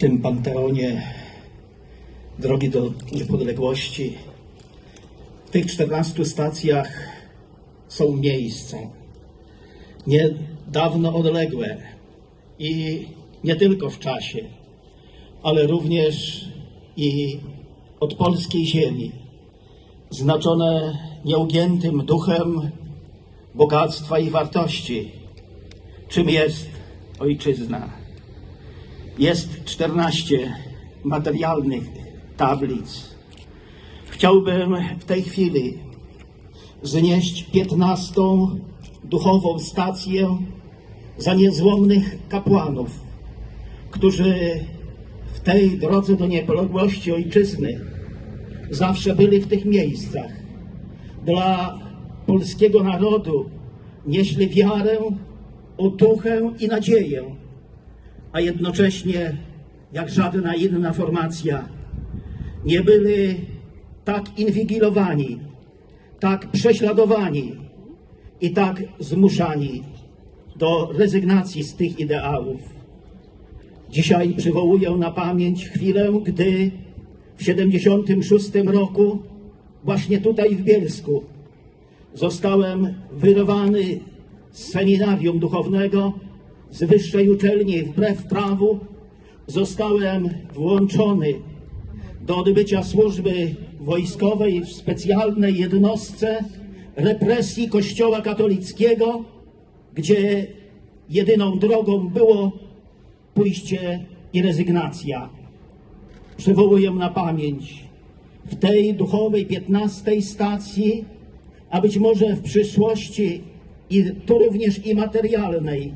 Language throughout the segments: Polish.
tym panteonie drogi do niepodległości, w tych 14 stacjach są miejsca niedawno odległe i nie tylko w czasie, ale również i od polskiej ziemi, znaczone nieugiętym duchem bogactwa i wartości, czym jest ojczyzna. Jest 14 materialnych tablic. Chciałbym w tej chwili znieść 15 duchową stację za niezłomnych kapłanów, którzy w tej drodze do niepodległości ojczyzny zawsze byli w tych miejscach. Dla polskiego narodu nieśli wiarę, otuchę i nadzieję, a jednocześnie, jak żadna inna formacja, nie byli tak inwigilowani, tak prześladowani i tak zmuszani do rezygnacji z tych ideałów. Dzisiaj przywołuję na pamięć chwilę, gdy w 76 roku, właśnie tutaj w Bielsku, zostałem wyrwany z seminarium duchownego, z wyższej uczelni wbrew prawu, zostałem włączony do odbycia służby wojskowej w specjalnej jednostce represji Kościoła katolickiego, gdzie jedyną drogą było pójście i rezygnacja. Przywołuję na pamięć w tej duchowej 15 stacji, a być może w przyszłości i tu również i materialnej,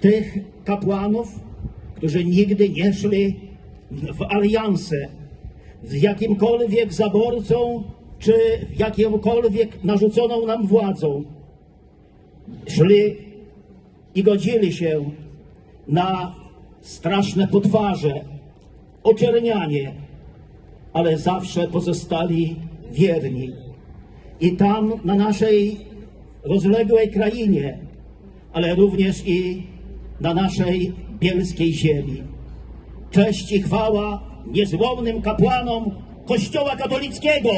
tych kapłanów, którzy nigdy nie szli w alianse z jakimkolwiek zaborcą czy jakimkolwiek narzuconą nam władzą. Szli i godzili się na straszne potwarze, oczernianie, ale zawsze pozostali wierni. I tam na naszej rozległej krainie, ale również i na naszej bielskiej ziemi. Cześć i chwała niezłomnym kapłanom Kościoła katolickiego!